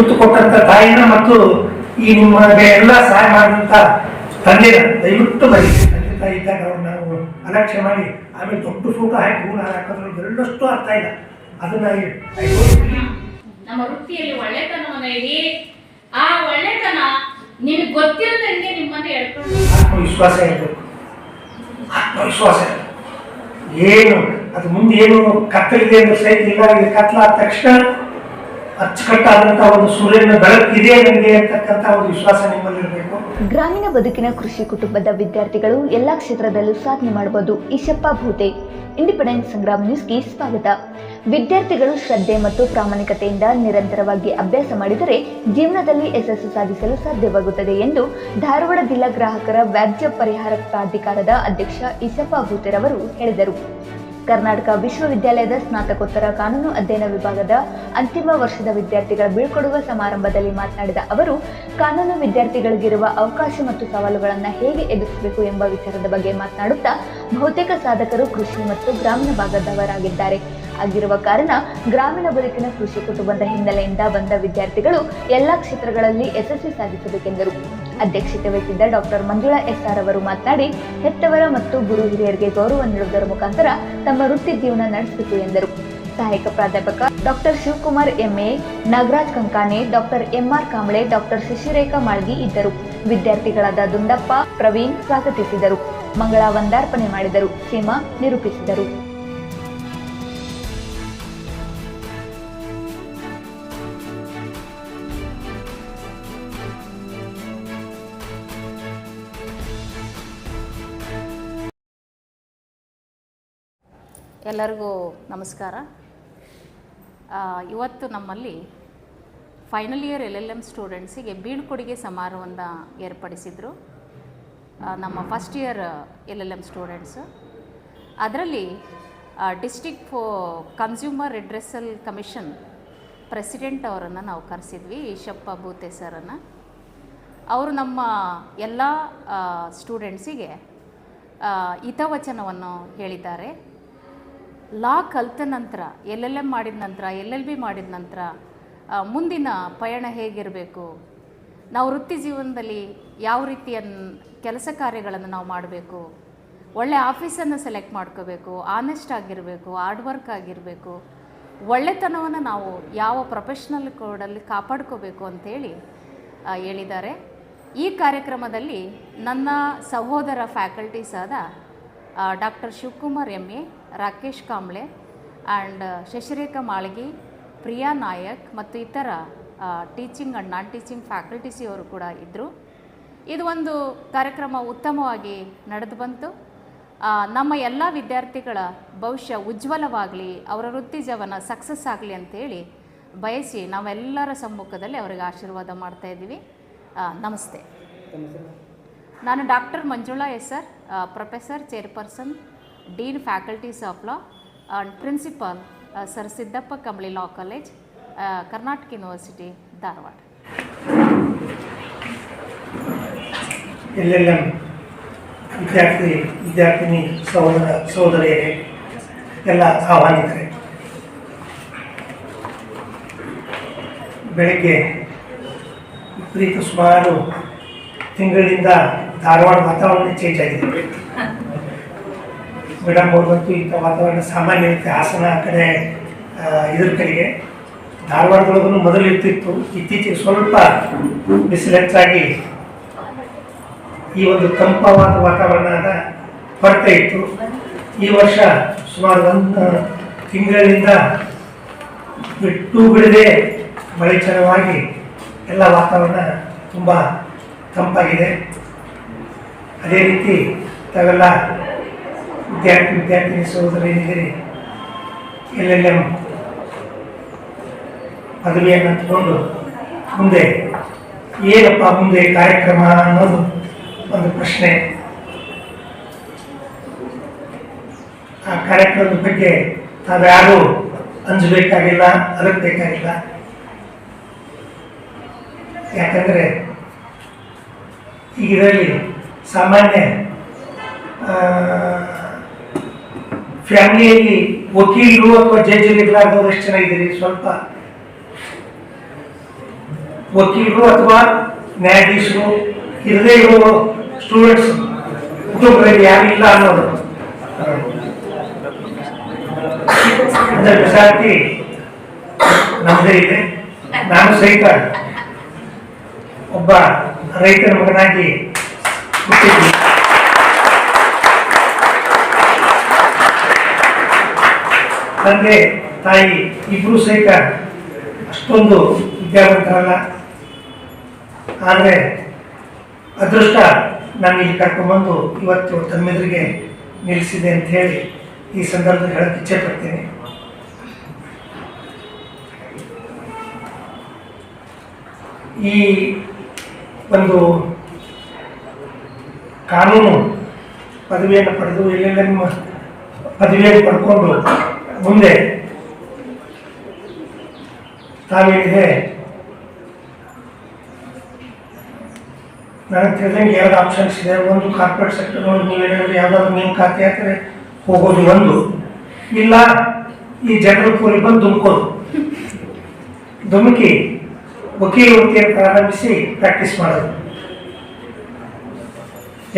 ತುತ್ತು ಕೊಟ್ಟಂತ ತಾಯಿನ ಮತ್ತು ಈ ನಿಮಗೆ ಎಲ್ಲ ಸಹಾಯ ಮಾಡಿದಂತ ತಂದೆನ ದಯವಿಟ್ಟು ಬರೀ ತಂದೆ ತಾಯಿ ಇದ್ದಾಗ ಅವ್ರು ನಾವು ಅಲಕ್ಷ್ಯ ಮಾಡಿ ಆಮೇಲೆ ದೊಡ್ಡ ಫೋಟೋ ಹಾಕಿ ಹೂವು ಹಾಕೋದ್ರಲ್ಲಿ ಎರಡಷ್ಟು ಅರ್ಥ ಇಲ್ಲ. ಅದನ್ನ ನಮ್ಮ ವೃತ್ತಿಯಲ್ಲಿ ಒಳ್ಳೆತನವನ್ನ ಇಡಿ ಆ ಒಳ್ಳೆತನ ನಿಮ್ಗೆ ಗೊತ್ತಿಲ್ಲದಂಗೆ ನಿಮ್ಮನ್ನ ಹೇಳ್ಕೊಂಡು ಆತ್ಮವಿಶ್ವಾಸ ಇರಬೇಕು. ಆತ್ಮವಿಶ್ವಾಸ ಇರಬೇಕು. ಏನು? ಅದು ಮುಂದೆ ಏನು ಕತ್ತಲಿದೆ ಅಂತ ಸಹಿತ ಇಲ್ಲ ಇದು ಕತ್ಲಾದ ತಕ್ಷಣ ಅಚ್ಚುಕಟ್ಟಾದಂತಹ ಒಂದು ಸೂರ್ಯನ ಬೆಳಕಿದೆ ಅಂತಕ್ಕಂಥ ಒಂದು ವಿಶ್ವಾಸ ಗ್ರಾಮೀಣ ಬದುಕಿನ ಕೃಷಿ ಕುಟುಂಬದ ವಿದ್ಯಾರ್ಥಿಗಳು ಎಲ್ಲಾ ಕ್ಷೇತ್ರದಲ್ಲೂ ಸಾಧನೆ ಮಾಡಬಹುದು ಈಶಪ್ಪ ಭೂತೆ. ಇಂಡಿಪೆಂಡೆನ್ಸ್ ಸಂಗ್ರಾಮ್ ನ್ಯೂಸ್ಗೆ ಸ್ವಾಗತ. ವಿದ್ಯಾರ್ಥಿಗಳು ಶ್ರದ್ಧೆ ಮತ್ತು ಪ್ರಾಮಾಣಿಕತೆಯಿಂದ ನಿರಂತರವಾಗಿ ಅಭ್ಯಾಸ ಮಾಡಿದರೆ ಜೀವನದಲ್ಲಿ ಯಶಸ್ಸು ಸಾಧಿಸಲು ಸಾಧ್ಯವಾಗುತ್ತದೆ ಎಂದು ಧಾರವಾಡ ಜಿಲ್ಲಾ ಗ್ರಾಹಕರ ವ್ಯಾಜ್ಯ ಪರಿಹಾರ ಪ್ರಾಧಿಕಾರದ ಅಧ್ಯಕ್ಷ ಈಶಪ್ಪ ಭೂತೆರವರು ಹೇಳಿದರು. ಕರ್ನಾಟಕ ವಿಶ್ವವಿದ್ಯಾಲಯದ ಸ್ನಾತಕೋತ್ತರ ಕಾನೂನು ಅಧ್ಯಯನ ವಿಭಾಗದ ಅಂತಿಮ ವರ್ಷದ ವಿದ್ಯಾರ್ಥಿಗಳ ಬೀಳ್ಕೊಡುವ ಸಮಾರಂಭದಲ್ಲಿ ಮಾತನಾಡಿದ ಅವರು, ಕಾನೂನು ವಿದ್ಯಾರ್ಥಿಗಳಿಗಿರುವ ಅವಕಾಶ ಮತ್ತು ಸವಾಲುಗಳನ್ನು ಹೇಗೆ ಎದುರಿಸಬೇಕು ಎಂಬ ವಿಚಾರದ ಬಗ್ಗೆ ಮಾತನಾಡುತ್ತಾ ಬಹುತೇಕ ಸಾಧಕರು ಕೃಷಿ ಮತ್ತು ಗ್ರಾಮೀಣ ಭಾಗದವರಾಗಿದ್ದಾರೆ. ಆಗಿರುವ ಕಾರಣ ಗ್ರಾಮೀಣ ಬದುಕಿನ ಕೃಷಿ ಕುಟುಂಬದ ಹಿನ್ನೆಲೆಯಿಂದ ಬಂದ ವಿದ್ಯಾರ್ಥಿಗಳು ಎಲ್ಲಾ ಕ್ಷೇತ್ರಗಳಲ್ಲಿ ಯಶಸ್ವಿ ಸಾಧಿಸಬೇಕೆಂದರು. ಅಧ್ಯಕ್ಷತೆ ವಹಿಸಿದ್ದ ಡಾಕ್ಟರ್ ಮಂಜುಳಾ ಎಸ್ ಆರ್ ಅವರು ಮಾತನಾಡಿ, ಹೆತ್ತವರ ಮತ್ತು ಗುರು ಹಿರಿಯರಿಗೆ ಗೌರವ ನೀಡುವುದರ ಮುಖಾಂತರ ತಮ್ಮ ವೃತ್ತಿ ಜೀವನ ನಡೆಸಿತು ಎಂದರು. ಸಹಾಯಕ ಪ್ರಾಧ್ಯಾಪಕ doctor Shivakumar MA Nagaraj Kankane, doctor MR Kamble, doctor Shashirekha Malgi ಇದ್ದರು. ವಿದ್ಯಾರ್ಥಿಗಳಾದ ದುಂಡಪ್ಪ, ಪ್ರವೀಣ್ ಸ್ವಾಗತಿಸಿದರು. ಮಂಗಳ ವಂದಾರ್ಪಣೆ ಮಾಡಿದರು. ಸೀಮಾ ನಿರೂಪಿಸಿದರು. ಎಲ್ಲರಿಗೂ ನಮಸ್ಕಾರ. ಇವತ್ತು ನಮ್ಮಲ್ಲಿ final year L L M ಸ್ಟೂಡೆಂಟ್ಸಿಗೆ ಬೀಳ್ಕೊಡುಗೆ ಸಮಾರೋಹವನ್ನು ಏರ್ಪಡಿಸಿದರು. ನಮ್ಮ first year L L M students ಅದರಲ್ಲಿ district for consumer redressal commission president ಅವರನ್ನು ನಾವು ಕರೆಸಿದ್ವಿ, ಈಶಪ್ಪ ಭೂತೆ ಸರನ್ನು ಅವರು ನಮ್ಮ ಎಲ್ಲ ಸ್ಟೂಡೆಂಟ್ಸಿಗೆ ಹಿತವಚನವನ್ನು ಹೇಳಿದ್ದಾರೆ. ಲಾ ಕಲಿತ ನಂತರ ಎಲ್ ಎಲ್ ಎಂ ಮಾಡಿದ ನಂತರ ಎಲ್ ಎಲ್ ಬಿ ಮಾಡಿದ ನಂತರ ಮುಂದಿನ ಪಯಣ ಹೇಗಿರಬೇಕು? ನಾವು ವೃತ್ತಿ ಜೀವನದಲ್ಲಿ ಯಾವ ರೀತಿಯ ಕೆಲಸ ಕಾರ್ಯಗಳನ್ನು ನಾವು ಮಾಡಬೇಕು? ಒಳ್ಳೆ ಆಫೀಸನ್ನು ಸೆಲೆಕ್ಟ್ ಮಾಡ್ಕೋಬೇಕು ಆನೆಸ್ಟ್ ಆಗಿರಬೇಕು ಹಾರ್ಡ್ ವರ್ಕ್ ಆಗಿರಬೇಕು. ಒಳ್ಳೆತನವನ್ನು ನಾವು ಯಾವ ಪ್ರೊಫೆಷ್ನಲ್ ಕೋಡಲ್ಲಿ ಕಾಪಾಡ್ಕೋಬೇಕು ಅಂತೇಳಿ ಆ, ಹೇಳಿದ್ದಾರೆ. ಈ ಕಾರ್ಯಕ್ರಮದಲ್ಲಿ ನನ್ನ ಸಹೋದರ ಫ್ಯಾಕಲ್ಟೀಸ್ ಆದ doctor Shivakumar M A Rakesh Kamble and Shashirekha Malagi Priya Nayak ಮತ್ತು ಇತರ ಟೀಚಿಂಗ್ ಆ್ಯಂಡ್ ನಾನ್ ಟೀಚಿಂಗ್ ಫ್ಯಾಕಲ್ಟೀಸಿಯವರು ಕೂಡ ಇದ್ದರು ಇದು ಒಂದು ಕಾರ್ಯಕ್ರಮ ಉತ್ತಮವಾಗಿ ನಡೆದು ಬಂತು. ನಮ್ಮ ಎಲ್ಲ ವಿದ್ಯಾರ್ಥಿಗಳ ಭವಿಷ್ಯ ಉಜ್ವಲವಾಗಲಿ ಅವರ ವೃತ್ತಿ ಜೀವನ ಸಕ್ಸಸ್ ಆಗಲಿ ಅಂತೇಳಿ ಬಯಸಿ ನಾವೆಲ್ಲರ ಸಮ್ಮುಖದಲ್ಲಿ ಅವರಿಗೆ ಆಶೀರ್ವಾದ ಮಾಡ್ತಾ ಇದ್ದೀವಿ. ನಮಸ್ತೆ. ನಾನು doctor Manjula S sir professor chairperson dean faculties of law and principal sir Siddappa Kambali law college Karnataka university Dharwad ಎಲ್ಲೆಲ್ಲ ವಿದ್ಯಾರ್ಥಿ, ವಿದ್ಯಾರ್ಥಿನಿ, ಸಹೋದರ, ಸಹೋದರಿಯರೇ, ಎಲ್ಲ ಆಹ್ವಾನಿತರೆ. ಬೆಳಗ್ಗೆ ವಿಪರೀತ ಸುಮಾರು ತಿಂಗಳಿಂದ ಧಾರವಾಡ ವಾತಾವರಣ ಚೇಂಜ್ ಆಗಿದೆ. ಮೇಡಮ್ ಹೋಗ್ಬೇಕು ಇಂಥ ವಾತಾವರಣ ಸಾಮಾನ್ಯ ಇರುತ್ತೆ ಹಾಸನ ಆ ಕಡೆ ಇದ್ರ ಕಡೆಗೆ. ಧಾರವಾಡದೊಳಗೂ ಮೊದಲು ಇರ್ತಿತ್ತು. ಇತ್ತೀಚೆಗೆ ಸ್ವಲ್ಪ ಬಿಸಿಲು ಹೆಚ್ಚಾಗಿ ಈ ಒಂದು ತಂಪವಾದ ವಾತಾವರಣದ ಕೊರತೆ ಇತ್ತು. ಈ ವರ್ಷ ಸುಮಾರು ಒಂದು ತಿಂಗಳಿಂದ ಬಿಟ್ಟು ಬಿಡದೆ ಮಳೆ ಚೆನ್ನಾಗಿ ಎಲ್ಲ ವಾತಾವರಣ ತುಂಬ ತಂಪಾಗಿದೆ. ಅದೇ ರೀತಿ ತಾವೆಲ್ಲ ವಿದ್ಯಾರ್ಥಿ ವಿದ್ಯಾರ್ಥಿನಿ ಸಹೋದರೇನಿದ್ದೀರಿ ಎಲ್ ಎಲ್ ಎಂ ಪದವಿಯನ್ನು ತಗೊಂಡು ಮುಂದೆ ಏನಪ್ಪ ಮುಂದೆ ಕಾರ್ಯಕ್ರಮ ಅನ್ನೋದು ಒಂದು ಪ್ರಶ್ನೆ. ಆ ಕಾರ್ಯಕ್ರಮದ ಬಗ್ಗೆ ತಾವ್ಯಾರು ಅಂಜಬೇಕಾಗಿಲ್ಲ, ಅರಗಬೇಕಾಗಿಲ್ಲ. ಯಾಕಂದರೆ ಈಗ ಇದರಲ್ಲಿ ಸಾಮಾನ್ಯ ಫ್ಯಾಮಿಲಿಯಲ್ಲಿ ವಕೀಲರು ಅಥವಾ ಜಡ್ಜ್ ಇರ್ಲಾರ್ದವ್ರು ಎಷ್ಟು ಚೆನ್ನಾಗಿದ್ದೀರಿ? ಸ್ವಲ್ಪ. ವಕೀಲರು ಅಥವಾ ನ್ಯಾಯಾಧೀಶರು, ಇರದೇ ಇರೋ ಸ್ಟೂಡೆಂಟ್ಸ್ ಕುಟುಂಬದಲ್ಲಿ ಯಾರಿಲ್ಲ ಅನ್ನೋದು. ಅದರ ಮೆಜಾರಿಟಿ ನಮ್ಮದೇ ಇದೆ. ನಾನು ಸಹಿತ ಒಬ್ಬ ರೈತನ ಮಗನಾಗಿ ಹುಟ್ಟಿದ್ದೀನಿ. ತಂದೆ, ತಾಯಿ, ಇಬ್ರು ಸಹಿತ ಅಷ್ಟೊಂದು ವಿದ್ಯಾವಂತರಲ್ಲ. ಆದರೆ ಅದೃಷ್ಟ ನಾನು ಇಲ್ಲಿ ಕರ್ಕೊಂಡ್ಬಂದು ಇವತ್ತು ತಮ್ಮೆದುರಿಗೆ ನಿಲ್ಲಿಸಿದೆ ಅಂತ ಹೇಳಿ ಈ ಸಂದರ್ಭದಲ್ಲಿ ಹೇಳಕ್ಕೆ ಇಚ್ಛೆ ಪಡ್ತೀನಿ. ಈ ಒಂದು ಕಾನೂನು ಪದವಿಯನ್ನು ಪಡೆದು ಎಲ್ಲೆಲ್ಲ ನಿಮ್ಮ ಪದವಿಯನ್ನು ಪಡ್ಕೊಂಡು ಮುಂದೆ. ತಾವೇನಿದೆ? ನನಗೆ ತಿಳಿದಂಗೆ ಎರಡು ಆಪ್ಷನ್ಸ್ ಇದೆ. ಒಂದು ಕಾರ್ಪೊರೇಟ್ ಸೆಕ್ಟರ್ ನೋಡಿ ಯಾವುದಾದ್ರು ಯಾವ್ದಾದ್ರು ಖಾತೆ ಹಾಕಿದ್ರೆ ಹೋಗೋದು ಒಂದು. ಇಲ್ಲ, ಈ ಜನರ ಕೂಲಿ ಬಂದು ದುಮ್ಕೋದು. ಧುಮುಕಿ, ವಕೀಲ ವೃತ್ತಿಯನ್ನು ಪ್ರಾರಂಭಿಸಿ ಪ್ರಾಕ್ಟೀಸ್ ಮಾಡೋದು.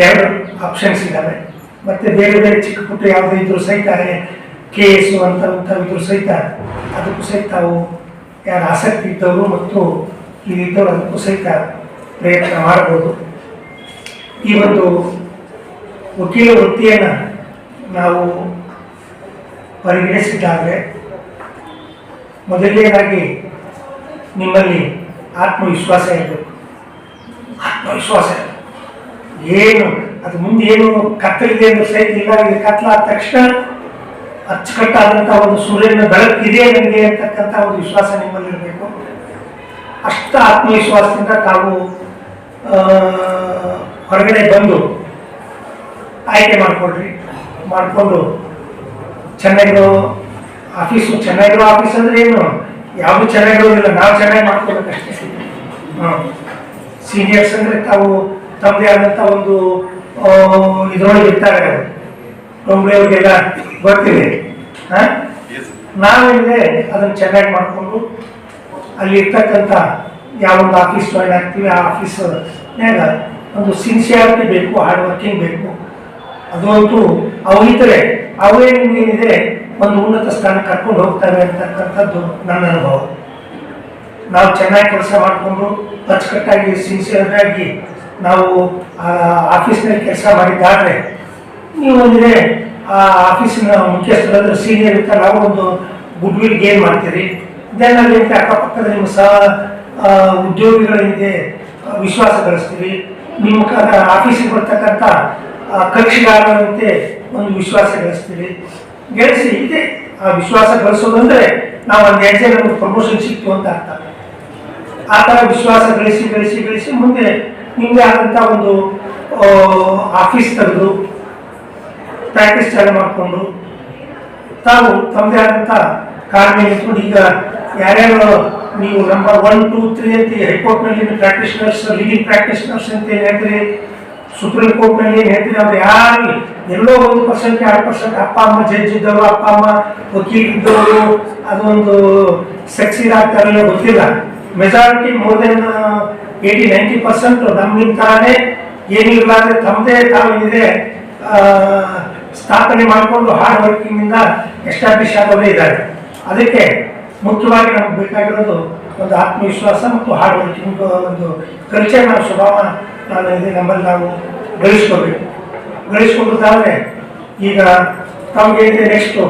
ಎರಡು ಆಪ್ಷನ್ಸ್ ಇದ್ದಾವೆ. ಮತ್ತೆ ಬೇರೆ ಬೇರೆ ಚಿಕ್ಕ ಪುಟ್ಟ ಯಾವುದೇ ಇದ್ರು ಸಹಿತ ಕೆ ಎಸ್ ಅಂತ ಮಿತ್ರರು ಸಹಿತ ಅದಕ್ಕೂ ಸಹಿತ ತಾವು ಯಾರು ಆಸಕ್ತಿ ಇದ್ದವರು ಮತ್ತು ಇಲ್ಲಿದ್ದವರು ಅದಕ್ಕೂ ಸಹಿತ ಪ್ರಯತ್ನ ಮಾಡಬಹುದು ಈ ಒಂದು ವಕೀಲ ವೃತ್ತಿಯನ್ನು ನಾವು ಪರಿಗಣಿಸಿದ್ದಾದರೆ ಮೊದಲನೇದಾಗಿ ನಿಮ್ಮಲ್ಲಿ ಆತ್ಮವಿಶ್ವಾಸ ಇರಬೇಕು. ಆತ್ಮವಿಶ್ವಾಸ. ಏನು? ಅದು ಮುಂದೆ ಏನು ಕತ್ತಲಿದೆ ಅನ್ನೋ ಸಹಿತ ಇಲ್ಲಿ ಕತ್ಲಾದ ತಕ್ಷಣ ಅಚ್ಚುಕಟ್ಟಾದಂಥ ಒಂದು ಸೂರ್ಯನ ಬೆಳಕಿದೆ ನನಗೆ ಅಂತಕ್ಕಂಥ ಒಂದು ವಿಶ್ವಾಸ ನಿಮ್ಮಲ್ಲಿ ಇರಬೇಕು ಅಷ್ಟ ಆತ್ಮವಿಶ್ವಾಸದಿಂದ ತಾವು ಹೊರಗಡೆ ಬಂದು ಆಯ್ಕೆ ಮಾಡಿಕೊಡ್ರಿ ಮಾಡಿಕೊಂಡು ಚೆನ್ನಾಗಿರೋ ಆಫೀಸು ಚೆನ್ನಾಗಿರೋ ಆಫೀಸ್ ಅಂದ್ರೆ ಏನು? ಯಾವುದು ಚೆನ್ನಾಗಿರೋದಿಲ್ಲ ನಾವು ಚೆನ್ನಾಗಿ ಮಾಡ್ಕೊಬೇಕಷ್ಟೇ ಸೀನಿಯರ್ಸ್ ಅಂದ್ರೆ ತಾವು ತಮ್ಮದೇ ಆದಂಥ ಒಂದು ಇದ್ರೊಳಗೆ ಇರ್ತಾರೆ ಅವ್ರಿಗೆಲ್ಲ ಗೊತ್ತಿದೆ. ಹಾಂ? ನಾವೇನಿದೆ ಅದನ್ನು ಚೆನ್ನಾಗಿ ಮಾಡಿಕೊಂಡು ಅಲ್ಲಿ ಇರ್ತಕ್ಕಂಥ ಯಾವೊಂದು ಆಫೀಸ್ ಜಾಯ್ನ್ ಆಗ್ತೀವಿ ಆ ಆಫೀಸ್ನಾಗ ಒಂದು ಸಿನ್ಸಿಯಾರಿಟಿ ಬೇಕು ಹಾರ್ಡ್ ವರ್ಕಿಂಗ್ ಬೇಕು. ಅದು ಅಂತೂ ಅವು ಇದ್ದರೆ ಅವೇ ನಿಮಗೇನಿದೆ ಒಂದು ಉನ್ನತ ಸ್ಥಾನ ಕರ್ಕೊಂಡು ಹೋಗ್ತಾರೆ ಅಂತಕ್ಕಂಥದ್ದು ನನ್ನ ಅನುಭವ. ನಾವು ಚೆನ್ನಾಗಿ ಕೆಲಸ ಮಾಡಿಕೊಂಡು ಅಚ್ಚುಕಟ್ಟಾಗಿ ಸಿನ್ಸಿಯರ್ ಆಗಿ ನಾವು ಆ ಆಫೀಸ್ನಲ್ಲಿ ಕೆಲಸ ಮಾಡಿದ್ದಾದ್ರೆ ನೀವು ಒಂದಿದೆ ಆ ಆಫೀಸಿನ ಮುಖ್ಯಸ್ಥರಾದ ಸೀನಿಯರ್ ಇರ್ತಾರೆ, ನಾವು ಒಂದು ಗುಡ್ ವಿಲ್ ಗೇನ್ ಮಾಡ್ತೀರಿ. ದೆನ್ ಅಲ್ಲಿ ಅಕ್ಕಪಕ್ಕದ ನಿಮ್ಮ ಸಹ ಉದ್ಯೋಗಿಗಳಿಗೆ ವಿಶ್ವಾಸ ಗಳಿಸ್ತೀವಿ ನಿಮ್ಮ ಆಫೀಸಿಗೆ ಬರ್ತಕ್ಕಂಥ ಕಕ್ಷಿಗಾರರಂತೆ ಒಂದು ವಿಶ್ವಾಸ ಗಳಿಸ್ತೀವಿ ಗಳಿಸಿ ಇದೆ. ಆ ವಿಶ್ವಾಸ ಗಳಿಸೋದಂದ್ರೆ ನಾವು ಒಂದು ಹೆಜ್ಜೆ ನಮಗೆ ಪ್ರಮೋಷನ್ ಸಿಕ್ತು ಅಂತ ಅರ್ಥ. ಆ ಥರ ವಿಶ್ವಾಸ ಗಳಿಸಿ ಗಳಿಸಿ ಗಳಿಸಿ ಮುಂದೆ ನಿಮ್ಮದೇ ಆದಂಥ ಒಂದು ಆಫೀಸ್ ತೆಗೆದು ಪ್ರಾಕ್ಟೀಸ್ ಚಾಲು ಮಾಡಿಕೊಂಡು ತಾವು ತಮ್ಮದೇ ಆದಂಥ ನಿಂತ್ಕೊಂಡು ಈಗ ಯಾರ್ಯಾರು ನೀವು ನಂಬರ್ ಒನ್ ಟೂ ತ್ರೀ ಅಂತ ಹೈಕೋರ್ಟ್ನಲ್ಲಿ ಪ್ರಾಕ್ಟೀಷನರ್ಸ್ ಲೀಡಿಂಗ್ ಪ್ರಾಕ್ಟೀಷನರ್ಸ್ ಅಂತ ಏನು ಹೇಳ್ತೀರಿ? ಸುಪ್ರೀಂ ಕೋರ್ಟ್ನಲ್ಲಿ ಏನು ಹೇಳ್ತೀರಿ? ಅವ್ರು ಯಾರು ಎಲ್ಲೋ ಒಂದು ಪರ್ಸೆಂಟ್ ಎರಡು ಪರ್ಸೆಂಟ್ ಅಪ್ಪ ಅಮ್ಮ ಜಡ್ಜ್ ಇದ್ದವರು ಅಪ್ಪ ಅಮ್ಮ ವಕೀಲ್ ಇದ್ದವರು ಅದೊಂದು ಸಕ್ಸೀಡ್ ಆಗ್ತಾರಲ್ಲ ಗೊತ್ತಿಲ್ಲ. Majority more than eighty ninety percent ನಮ್ಮ ಏನಿಲ್ಲ ಅಂದರೆ ತಮ್ಮದೇ ತಾವು ಆ, ಸ್ಥಾಪನೆ ಮಾಡಿಕೊಂಡು ಹಾರ್ಡ್ ವರ್ಕಿಂಗಿಂದ ಎಸ್ಟಾಬ್ಲಿಷ್ ಆಗೋದೇ ಇದ್ದಾರೆ. ಅದಕ್ಕೆ ಮುಖ್ಯವಾಗಿ ನಮ್ಗೆ ಬೇಕಾಗಿರೋದು ಒಂದು ಆತ್ಮವಿಶ್ವಾಸ ಮತ್ತು ಹಾರ್ಡ್ ವರ್ಕಿಂಗ್ ಒಂದು ಕಲ್ಚರ್ ಸ್ವಭಾವ ನಾನು ಇದೆ ನಮ್ಮಲ್ಲಿ ನಾವು ಗಳಿಸ್ಕೋಬೇಕು ಗಳಿಸ್ಕೊಂಡಾದ್ರೆ ಈಗ ತಮಗೆ ನೆಕ್ಸ್ಟು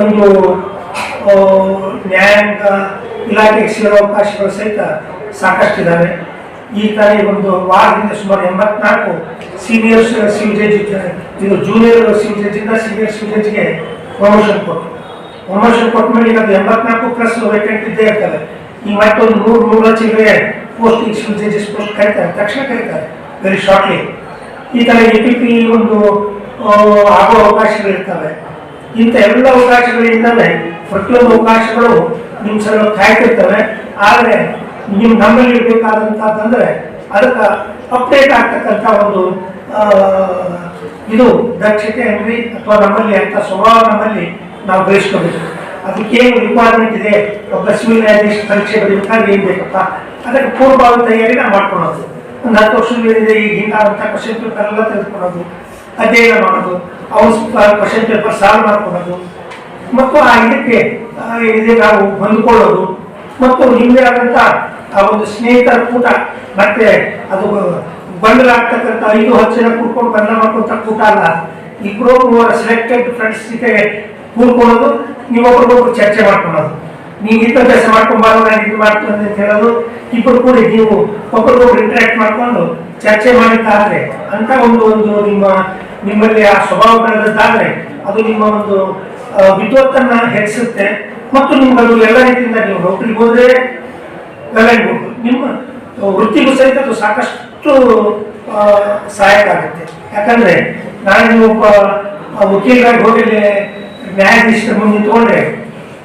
ಒಂದು ನ್ಯಾಯಾಂಗ ಇಲಾಖೆಗೆ ಸೇರೋ ಅವಕಾಶಗಳು ಸಹಿತ ಸಾಕಷ್ಟಿದ್ದಾವೆ. ಈ ತಾನೇ ಒಂದು ವಾರದಿಂದ ಸುಮಾರು ಎಂಬತ್ನಾಲ್ಕು ಸೀನಿಯರ್ ಸಿವಿಲ್ ಜಡ್ಜ್ ಇದು ಜೂನಿಯರ್ ಸಿವಿಲ್ ಇಂದ ಸೀನಿಯರ್ ಸಿವಿಲ್ ಜಡ್ಜ್ಗೆ ಪ್ರಮೋಷನ್ ಕೊಟ್ಟು. ಪ್ರಮೋಷನ್ ಕೊಟ್ಟ ಮೇಲೆ ಅದು ಎಂಬತ್ನಾಲ್ಕು ಪ್ಲಸ್ ವೇಕೆಂಟ್ ಇದ್ದೇ ಇರ್ತಾರೆ ಈ ಮತ್ತೊಂದು ನೂರು ನೂರ ಚಿಲ್ಲರೆ ಪೋಸ್ಟ್ ಈ ಪೋಸ್ಟ್ ಕರೀತಾರೆ. ತಕ್ಷಣ ಕರೀತಾರೆ. ವೆರಿ ಶಾರ್ಟ್ಲಿ ಈ ಥರ ಎ ಪಿ ಪಿ ಒಂದು ಆಗೋ ಅವಕಾಶಗಳಿರ್ತವೆ ಇಂಥ ಎಲ್ಲ ಅವಕಾಶಗಳಿಂದಲೇ ಪ್ರತಿಯೊಂದು ಅವಕಾಶಗಳು ನಿಮ್ಮ ಸಲ ಕಾಯ್ತಿರ್ತವೆ. ಆದರೆ ನೀವು ನಮ್ಮಲ್ಲಿ ಇರಬೇಕಾದಂಥದ್ದಂದ್ರೆ ಅದಕ್ಕೆ ಅಪ್ಡೇಟ್ ಆಗ್ತಕ್ಕಂಥ ಒಂದು ಇದು ದಕ್ಷತೆ ಏನ್ರಿ ಅಥವಾ ನಮ್ಮಲ್ಲಿ ಅಂತ ಸ್ವಭಾವ ನಮ್ಮಲ್ಲಿ ನಾವು ಬೆಳೆಸ್ಕೋಬೇಕು. ಅದಕ್ಕೇನು ರಿಕ್ವೈರ್ಮೆಂಟ್ ಇದೆ? ಒಬ್ಬ ಸಿವಿಲ್ ನ್ಯಾಯಾಧೀಶ ಪರೀಕ್ಷೆ ಬರೀಬೇಕಾದ್ರೆ ಏನ್ ಬೇಕಪ್ಪ? ಅದಕ್ಕೆ ಪೂರ್ವಭಾವಿ ತಯಾರಿ ನಾವು ಮಾಡ್ಕೊಳ್ಳೋದು ಒಂದು ಹತ್ತು ಈ ಈಗ ಹಿಂಗಾದಂಥ ಕ್ವಶನ್ ಪೇಪರ್ ಎಲ್ಲ ತೆಗೆದುಕೊಳ್ಳೋದು. ಅಧ್ಯಯನ ಮಾಡೋದು. ಅವ್ರ ಕ್ವಶನ್ ಪೇಪರ್ ಸಾಲ್ವ್ ಮಾಡ್ಕೊಳ್ಳೋದು ಮತ್ತು ಆ ಇದಕ್ಕೆ ಇದೆ ನಾವು ಹೊಂದ್ಕೊಳ್ಳೋದು. ಮತ್ತು ಹಿಂದೆ ಆದಂಥ ಆ ಒಂದು ಸ್ನೇಹಿತರ ಕೂಟ, ಮತ್ತೆ ಅದು ಗೊಂದಲ ಆಗ್ತಕ್ಕಂಥ ಐದು ಹತ್ತು ಜನ ಕೂತ್ಕೊಂಡು ಗೊಂದಲ ಮಾಡ್ಕೊಂತ ಕೂಟ ಅಲ್ಲ. ಇಬ್ಬರು ಮೂವರ ಸೆಲೆಕ್ಟೆಡ್ ಫ್ರೆಂಡ್ಸ್ ಜೊತೆ ಕೂತ್ಕೊಳ್ಳೋದು ನೀವೊಬ್ಬರಿಗೊಬ್ರು ಚರ್ಚೆ ಮಾಡ್ಕೊಳ್ಳೋದು. ನೀವು ವಿದ್ಯಾಭ್ಯಾಸ ಮಾಡ್ಕೊಂಬಾರು ನಾನು ಇದು ಮಾಡ್ತೀನಿ ಅಂತ ಹೇಳೋದು. ಇಬ್ಬರು ಕೂಡಿ ನೀವು ಒಬ್ಬರಿಗೊಬ್ರು ಇಂಟ್ರಾಕ್ಟ್ ಮಾಡ್ಕೊಂಡು ಚರ್ಚೆ ಮಾಡಿದ್ದಾದ್ರೆ, ಅಂತ ಒಂದು ಒಂದು ನಿಮ್ಮ, ನಿಮ್ಮಲ್ಲಿ ಆ ಸ್ವಭಾವ ಬೆಳೆದಾದ್ರೆ ಅದು ನಿಮ್ಮ ಒಂದು ವಿದ್ವತ್ತನ್ನು ಹೆಚ್ಚಿಸುತ್ತೆ. ಮತ್ತು ನಿಮ್ಮದು ಎಲ್ಲ ರೀತಿಯಿಂದ ನೀವು ನೌಕರಿಗೆ ಹೋದ್ರೆ ವೆಲ್ ನಿಮ್ಮ ವೃತ್ತಿಗೂ ಸಹಿತ ಅದು ಸಾಕಷ್ಟು ಸಹಾಯಕ ಆಗುತ್ತೆ. ಯಾಕಂದ್ರೆ ನಾನು ಒಬ್ಬ ವಕೀಲರಾಗಿ ಹೋಗಿ ನ್ಯಾಯಾಧೀಶರ ಮುಂದೆ ತಗೊಂಡ್ರೆ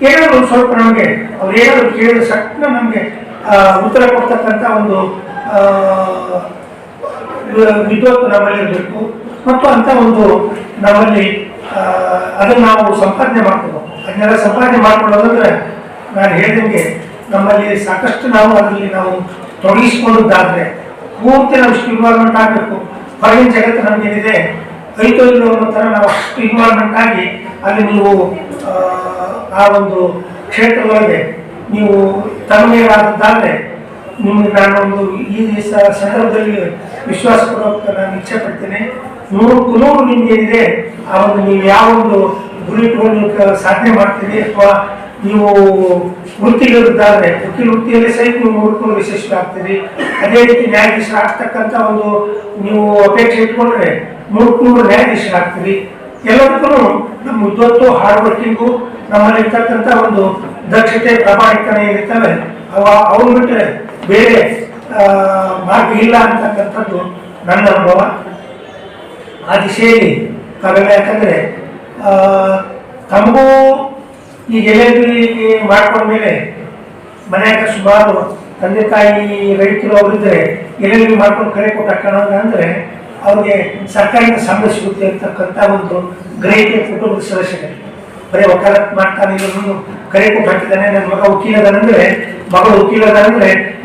ಏನಾದ್ರು ಒಂದು ಸ್ವಲ್ಪ ನಮಗೆ ಅವ್ರು ಏನಾದ್ರು ಕೇಳಿದ ಸಣ್ಣ ನಮಗೆ ಉತ್ತರ ಕೊಡ್ತಕ್ಕಂಥ ಒಂದು ವಿದ್ವತ್ತು ನಮ್ಮಲ್ಲಿ ಇರಬೇಕು. ಮತ್ತು ಅಂತ ಒಂದು ನಮ್ಮಲ್ಲಿ ಅದನ್ನ ನಾವು ಸಂಪಾದನೆ ಮಾಡ್ಕೋಬೇಕು. ಅದನ್ನೆಲ್ಲ ಸಂಪಾದನೆ ಮಾಡ್ಕೊಳ್ಳೋದಂದ್ರೆ ನಾನು ಹೇಳಿದಂಗೆ ನಮ್ಮಲ್ಲಿ ಸಾಕಷ್ಟು ನಾವು ಅದರಲ್ಲಿ ನಾವು ತೊಡಗಿಸಿಕೊಂಡದ್ದಾದ್ರೆ ಪೂರ್ತಿ ನಾವು ಇನ್ವಾಲ್ವ್ಮೆಂಟ್ ಆಗಬೇಕು. ಹೊರಗಿನ ಜಗತ್ತು ನಮಗೇನಿದೆ? ಐದು ಇಲ್ಲೋ ನಾವು ಅಷ್ಟು ಇನ್ವಾಲ್ವ್ಮೆಂಟ್ ಆಗಿ ಅಲ್ಲಿ ನೀವು ಆ, ಒಂದು ಕ್ಷೇತ್ರದೊಳಗೆ ನೀವು ತನ್ಮಯವಾದದ್ದಾದರೆ ನಿಮ್ಗೆ ನಾನು ಒಂದು ಈ ಸಂದರ್ಭದಲ್ಲಿ ವಿಶ್ವಾಸ ಕೊಡೋಕೆ ನಾನು ಇಚ್ಛೆ ಪಡ್ತೇನೆ ನೂರಕ್ಕೂ ನೂರು ನಿಮ್ಗೆ ಏನಿದೆ ಆ ಒಂದು ನೀವು ಯಾವ ಒಂದು ಗುರಿ ಇಟ್ಕೊಂಡು ಸಾಧನೆ ಮಾಡ್ತೀರಿ? ಅಥವಾ ನೀವು ವೃತ್ತಿಗಳಿದ್ದಾದ್ರೆ ವಕೀಲ ವೃತ್ತಿಯಲ್ಲಿ ಸಹಿತ ನೀವು ನೋಡ್ಕೊಂಡು ವಿಶೇಷರಾಗ್ತೀರಿ. ಅದೇ ರೀತಿ ನ್ಯಾಯಾಧೀಶರಾಗ್ತಕ್ಕಂಥ ಒಂದು ನೀವು ಅಪೇಕ್ಷೆ ಇಟ್ಕೊಂಡ್ರೆ ನೋಡ್ಕೊಂಡು ನ್ಯಾಯಾಧೀಶರಾಗ್ತೀರಿ. ಎಲ್ಲದಕ್ಕೂ ನಮ್ಮ ಉದ್ದತ್ತು ಹಾರ್ಡ್ ವರ್ಕಿಂಗು ನಮ್ಮಲ್ಲಿ ಇರ್ತಕ್ಕಂಥ ಒಂದು ದಕ್ಷತೆ, ಪ್ರಾಮಾಣಿಕತೆ ಏನಿರ್ತವೆ, ಅವ ಅವ್ರು ಬಿಟ್ಟರೆ ಬೇರೆ ಮಾರ್ಗ ಇಲ್ಲ ಅಂತಕ್ಕಂಥದ್ದು ನನ್ನ ಅನುಭವ. ಆ ದಿಶೆಯಲ್ಲಿ ಕಡಿಮೆ ಯಾಕಂದ್ರೆ ತಮಗೂ ಈಗ ಮಾಡ್ಕೊಂಡ ಮಾಡ್ಕೊಂಡ್ಮೇಲೆ ಮನ್ಯಾಗ ಸುಮಾರು ತಂದೆ ತಾಯಿ, ರೈತರು ಅವರಿದ್ರೆ ಎಲ್ಲೆಲ್ಲಿ ಮಾಡ್ಕೊಂಡು ಕರೆ ಕೊಟ್ಟ ಅಂದರೆ ಅವ್ರಿಗೆ ಸರ್ಕಾರದಿಂದ ಸಂಬಳ ಸಿಗುತ್ತೆ ಅಂತಕ್ಕಂಥ ಒಂದು ಗ್ರಹಿಕೆ ಕುಟುಂಬದ ಸದಸ್ಯರಿಗೆ ಬರೀ ವಕಾಲತ್ ಮಾಡ್ತಾನೆ ಇವನು ಕರೆ ಕೊಟ್ಟು ಹಾಕಿದ್ದಾನೆ, ನನ್ನ ಮಗ ವಕೀಲ ಅದಾನಂದ್ರೆ ಮಗಳು ವಕೀಲ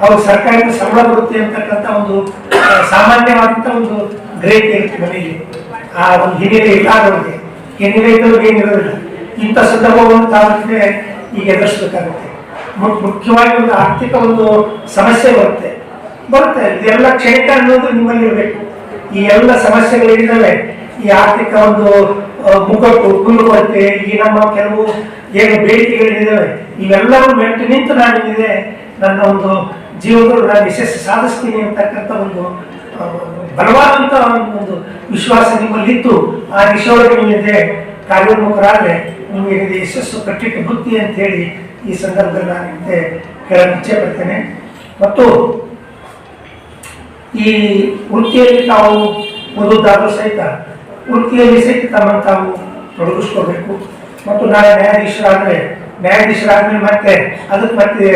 ಅವ್ರ ಸರ್ಕಾರದಿಂದ ಸಂಬಳ ಬರುತ್ತೆ ಅಂತಕ್ಕಂಥ ಒಂದು ಸಾಮಾನ್ಯವಾದಂಥ ಒಂದು ಗ್ರಹಿಕೆ ಇರುತ್ತೆ ಮನೆಯಲ್ಲಿ. ಆ ಒಂದು ಹಿರಿಯರೇ ಇಲ್ಲಾದವ್ರಿಗೆ ಹಿನ್ನೆಲೆ ಇದ್ದವ್ರಿಗೆ ಏನಿರೋದಿಲ್ಲ. ಇಂಥ ಸಂದರ್ಭವನ್ನು ತಾವೇ ಈಗ ಎದುರಿಸಬೇಕಾಗುತ್ತೆ. ಮುಖ್ಯವಾಗಿ ಒಂದು ಆರ್ಥಿಕ ಒಂದು ಸಮಸ್ಯೆ ಬರುತ್ತೆ. ಬರುತ್ತೆ. ಇದೆಲ್ಲ ಕ್ಷೇತ್ರ ಅನ್ನೋದು ನಿಮ್ಮಲ್ಲಿ ಇರಬೇಕು. ಈ ಎಲ್ಲ ಸಮಸ್ಯೆಗಳಿಂದಲೇ ಈ ಆರ್ಥಿಕ ಒಂದು ಮುಗ್ಗಟ್ಟು ಕುಂದುಕೊರತೆ ಈ ನಮ್ಮ ಕೆಲವು ಏನು ಬೇಡಿಕೆಗಳಿದ್ದಾವೆ ಇವೆಲ್ಲವೂ ಮೆಟ್ಟು ನಿಂತು ನಾನಿದೆ ನನ್ನ ಒಂದು ಜೀವನದಲ್ಲಿ ನಾನು ಯಶಸ್ಸು ಸಾಧಿಸ್ತೀನಿ ಅಂತಕ್ಕಂಥ ಒಂದು ಬಲವಾದಂಥ ಒಂದು- ವಿಶ್ವಾಸ ನಿಮ್ಮಲ್ಲಿತ್ತು. ಆ ದಿಶೆಯೊಳಗೆ ನೀವಿದೆ ಕಾರ್ಯೋನ್ಮುಖರಾದ್ರೆ ನಿಮಗೆ ಯಶಸ್ಸು ಕಟ್ಟಿಟ್ಟು ಬುದ್ಧಿ ಅಂತ ಹೇಳಿ ಈ ಸಂದರ್ಭದಲ್ಲಿ ನಾನು ನಿಮಗೆ ಹೇಳಲು ಇಚ್ಛೆ ಪಡ್ತೇನೆ ಮತ್ತು ಈ ವೃತ್ತಿಯಲ್ಲಿ ತಾವು ಓದೋದಾದ್ರೂ ಸಹಿತ ವೃತ್ತಿಯಲ್ಲಿ ಸಹಿತ ತಮ್ಮನ್ನು ತಾವು ತೊಡಗಿಸ್ಕೋಬೇಕು ಮತ್ತು ನಾಳೆ ನ್ಯಾಯಾಧೀಶರಾದ್ರೆ, ನ್ಯಾಯಾಧೀಶರಾದ್ಮೇಲೆ ಮತ್ತೆ ಅದಕ್ಕೆ ಮತ್ತೆ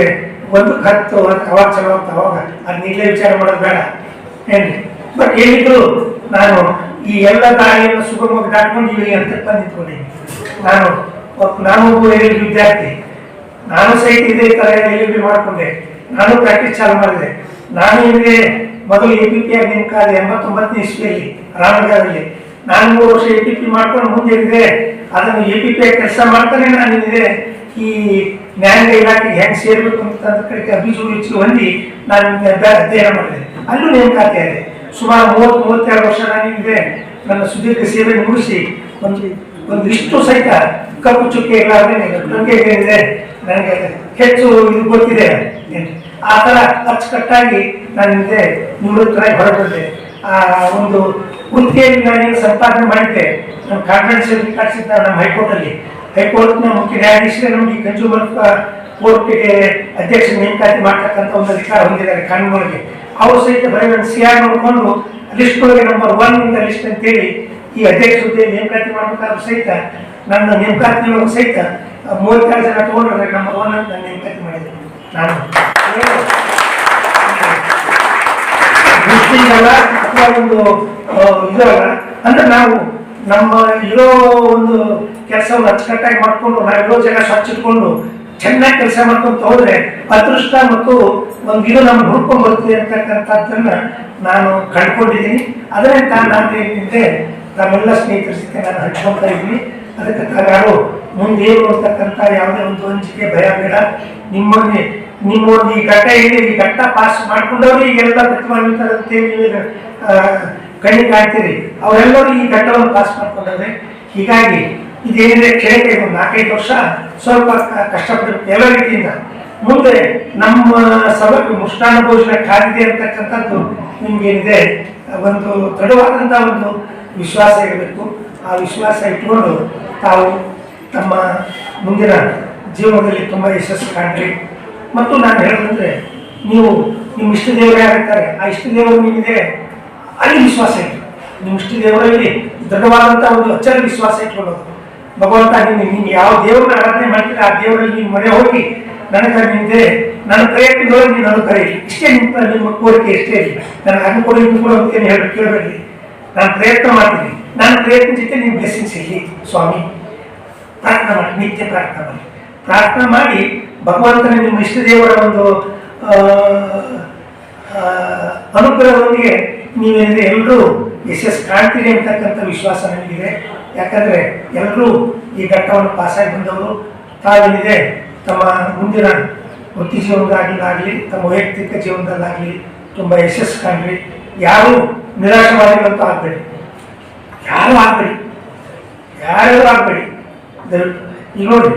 ಒಂದು ಹತ್ತು ಅವಾಗ ಚಲೋ ಅಂತ ಅವಾಗ ಅದನ್ನ ಇಲ್ಲೇ ವಿಚಾರ ಮಾಡೋದು ಬೇಡ. ಏನ್ರಿ? ಬಟ್ ಏನಿದ್ರು ನಾನು ಈ ಎಲ್ಲ ದಾರಿಯನ್ನು ಸುಗಮವಾಗಿ ದಾಟ್ಕೊಂಡು ಇಲ್ಲಿ ಅಂತ ಬಂದು ನಾನು ಒಬ್ಬ- ನಾನು ಒಬ್ಬ ಎಲ್ ವಿದ್ಯಾರ್ಥಿ. ನಾನು ಸಹಿತ ಇದೇ ತರ ಎಲ್ ಬಿ ಮಾಡಿಕೊಂಡೆ. ನಾನು ಪ್ರಾಕ್ಟೀಸ್ ಚಾಲು ಮಾಡಿದೆ. ನಾನು ಇಲ್ಲಿ ಮೊದಲು ಎ ಪಿ ಪಿ ಆಗಿ ನಿಮ್ಕಾದ ಎಂಬತ್ತೊಂಬತ್ತನೇ ಇಸ್ವಿಯಲ್ಲಿ, ರಾಮನಗರದಲ್ಲಿ. ನಾನು ಮೂರು ವರ್ಷ ಎ ಪಿ ಪಿ ಮಾಡ್ಕೊಂಡು ಮುಂದೆ ಇದ್ದೆ ಅದನ್ನು ಎ ಪಿ ಪಿ ಆಗಿ ಕೆಲಸ ಮಾಡ್ತಾನೆ ನಾನು ಇದೆ ಈ ನ್ಯಾಯಾಂಗ ಇಲಾಖೆಗೆ ಹೆಂಗೆ ಸೇರಬೇಕು ಅಂತ ಕಡೆಗೆ ಅಭಿಸು ಹೊಂದಿ ನಾನು ಅಧ್ಯ- ಅಧ್ಯಯನ ಮಾಡಿದೆ. ಅಲ್ಲೂ ನೇಮಕಾತಿ ಆಗಿದೆ ಸುಮಾರು ಮೂವತ್ತು, ಮೂವತ್ತೆರಡು ವರ್ಷ ನಾನಿದೆ ನನ್ನ ಸುದೀರ್ಘ ಸೇವೆ ಮುಗಿಸಿ ಒಂದು ಒಂದಿಷ್ಟು ಸಹಿತ ಕಪ್ಪು ಚುಕ್ಕೆ ಇಲ್ಲಾರ್ದೆ ನನಗೆ ಏನಿದೆ ನನಗೆ ಹೆಚ್ಚು ಇದು ಗೊತ್ತಿದೆ. ಆ ಥರ ಅಚ್ಚುಕಟ್ಟಾಗಿ ನನಗೆ ನಿವೃತ್ತರಾಗಿ ಹೊರಬಂದೆ. ಆ ಒಂದು ವೃತ್ತಿಯಲ್ಲಿ ನಾನೇನು ಸಂಪಾದನೆ ಮಾಡಿದ್ದೆ. ನಮ್ಮ ಕಾನ್ಫರೆನ್ಸ್ ಕಾಣಿಸಿದ್ದ ನಮ್ಮ ಹೈಕೋರ್ಟಲ್ಲಿ. ಹೈಕೋರ್ಟ್ನ ಮುಖ್ಯ ನ್ಯಾಯಾಧೀಶರೇ ನಮಗೆ ಕನ್ಸ್ಯೂಮರ್ ಕೋರ್ಟ್ಗೆ ಅಧ್ಯಕ್ಷ ನೇಮಕಾತಿ ಮಾಡ್ತಕ್ಕಂಥ ಒಂದು ಅಧಿಕಾರ ಹೊಂದಿದ್ದಾರೆ ಕಾನೂನಿಗೆ ಅವರು ಸಹಿತ ಬರೀ ಸಿ ಆರ್ ನೋಡಿಕೊಂಡು ಲಿಸ್ಟ್ ಒಳಗೆ ನಂಬರ್ ಒನ್ ಇಂದ ಲಿಸ್ಟ್ ಅಂತೇಳಿ ಈ ಅಧ್ಯಕ್ಷ ಹುದ್ದೆ ನೇಮಕಾತಿ ಮಾಡಬೇಕಾದ್ರೂ ಸಹಿತ ನನ್ನ ನೇಮಕಾತಿ ಒಳಗೆ ಸಹಿತ ಮೂವತ್ತಾರು ಜನ ತಗೊಂಡ್ರೆ ನಂಬರ್ ಒನ್ ಅಂತ ನಾನು ನೇಮಕಾತಿ ಮಾಡಿದೆ ನಾನು. ಅಥವಾ ಒಂದು ಇದಲ್ಲ ಅಂದ್ರೆ ನಾವು ನಮ್ಮ ಇರೋ ಒಂದು ಕೆಲಸವನ್ನು ಅಚ್ಚುಕಟ್ಟಾಗಿ ಮಾಡ್ಕೊಂಡು ನಾವಿರೋ ಜಾಗ ಸ್ವಚ್ಛ ಇಟ್ಕೊಂಡು ಚೆನ್ನಾಗಿ ಕೆಲಸ ಮಾಡ್ಕೊಂತ ಹೋದ್ರೆ ಅದೃಷ್ಟ ಮತ್ತು ಒಂದು ಇದು ನಮ್ಗೆ ಹುಡ್ಕೊಂಡ್ ಬರ್ತದೆ ಅಂತಕ್ಕಂಥದ್ದನ್ನ ನಾನು ಕಂಡ್ಕೊಂಡಿದ್ದೀನಿ. ಅದರಿಂದ ನಾನು ಏನಿದೆ ನಮ್ಮೆಲ್ಲ ಸ್ನೇಹಿತರ ಜೊತೆ ನಾನು ಹಂಚ್ಕೊಳ್ತಾ ಇದ್ದೀನಿ. ಅದಕ್ಕೆ ತಾವ್ಯಾರು ಮುಂದೇನು ಅಂತಕ್ಕಂಥ ಯಾವುದೇ ಒಂದು ಹಂಚಿಕೆ ಭಯ ಬೇಡ. ನಿಮ್ಮಲ್ಲಿ ನಿಮ್ಮ ಒಂದು ಈ ಘಟ್ಟ ಇದೆ ಈ ಘಟ್ಟ ಪಾಸ್ ಮಾಡ್ಕೊಂಡವ್ರು ಈಗೆಲ್ಲ ನೀವು ಕಣ್ಣಿಗೆ ಕಣ್ಣಿ ಕಾಣ್ತೀರಿ. ಅವರೆಲ್ಲರೂ ಈ ಘಟ್ಟವನ್ನು ಪಾಸ್ ಮಾಡ್ಕೊಂಡವ್ರೆ. ಹೀಗಾಗಿ ಇದೇನಿದೆ? ಕ್ಷೇತ್ರ ಒಂದು ನಾಲ್ಕೈದು ವರ್ಷ ಸ್ವಲ್ಪ ಕಷ್ಟಪಡುತ್ತೆ ಎಲ್ಲ ರೀತಿಯಿಂದ. ಮುಂದೆ ನಮ್ಮ ಸಭೆ ಮುಷ್ಟಾನ ಭೋಜನ ಅಂತಕ್ಕಂಥದ್ದು ನಿಮ್ಗೇನಿದೆ? ಒಂದು ದೃಢವಾದಂಥ ಒಂದು ವಿಶ್ವಾಸ ಇರಬೇಕು. ಆ ವಿಶ್ವಾಸ ಇಟ್ಕೊಂಡು ತಾವು ತಮ್ಮ ಮುಂದಿನ ಜೀವನದಲ್ಲಿ ತುಂಬ ಯಶಸ್ಸು ಕಾಣ್ರಿ. ಮತ್ತು ನಾನು ಹೇಳೋದಂದ್ರೆ, ನೀವು ನಿಮ್ಮ ಇಷ್ಟ ದೇವರೇ ಆ ಇಷ್ಟ ದೇವರು ನಿಮಗೆ ಅಲ್ಲಿ ವಿಶ್ವಾಸ ಇಟ್ಟು ನಿಮ್ಮ ಇಷ್ಟ ದೇವರಲ್ಲಿ ದೃಢವಾದಂಥ ಒಂದು ಅಚ್ಚರ ವಿಶ್ವಾಸ ಇಟ್ಕೊಳ್ಳೋದು. ಭಗವಂತ ನೀನು ನೀನು ಯಾವ ದೇವರನ್ನ ಆರಾಧನೆ ಮಾಡ್ತೀರ, ಆ ದೇವರಲ್ಲಿ ನೀನು ಮೊರೆ ಹೋಗಿ ನನಗೆ ನಿಂದೆ ನನ್ನ ಪ್ರಯತ್ನದೊಳಗೆ ನೀನು ನಾನು ಕರೆ ಇಷ್ಟೇ ನಿಮ್ಮ ನಿಮ್ಮ ಕೋರಿಕೆ ಇಷ್ಟೇ ಇಲ್ಲ. ನನಗೆ ಅದನ್ನು ಕೊಡಿ ಕೂಡ ಅಂತ ಅಂತೇನು ಹೇಳಿ ಕೇಳಬೇಡಿ. ನಾನು ಪ್ರಯತ್ನ ಮಾಡ್ತೀನಿ. ನನ್ನ ಪ್ರಯತ್ನ ಜೊತೆ ನೀವು ಬ್ಲೆಸ್ಸಿಂಗ್ಸ್ ಇಲ್ಲಿ ಸ್ವಾಮಿ, ಪ್ರಾರ್ಥನೆ ಮಾಡಿ, ನಿತ್ಯ ಪ್ರಾರ್ಥನೆ ಮಾಡಿ. ಪ್ರಾರ್ಥನೆ ಮಾಡಿ ಭಗವಂತನ ನಿಮ್ಮ ಇಷ್ಟ ದೇವರ ಒಂದು ಅನುಗ್ರಹದೊಂದಿಗೆ ನೀವೇನಿದೆ ಎಲ್ಲರೂ ಯಶಸ್ಸು ಕಾಣ್ತೀರಿ ಅಂತಕ್ಕಂಥ ವಿಶ್ವಾಸ ನನಗಿದೆ. ಯಾಕಂದ್ರೆ ಎಲ್ಲರೂ ಈ ಘಟ್ಟವನ್ನು ಪಾಸಾಗಿ ಬಂದವರು ತಾವೇನಿದೆ ತಮ್ಮ ಮುಂದಿನ ವೃತ್ತಿ ಜೀವನದಾಗಲಿ ತಮ್ಮ ವೈಯಕ್ತಿಕ ಜೀವನದಲ್ಲಾಗಲಿ, ತುಂಬ ಯಶಸ್ಸು ಕಾಣ್ರಿ ಯಾರು ನಿರಾಶವಾದಿಗಳಂತೂ ಆಗಬೇಡಿ. ಯಾರು ಆಗಬೇಡಿ. ಯಾರು ಆಗಬೇಡಿ. ಈಗ ನೋಡಿ,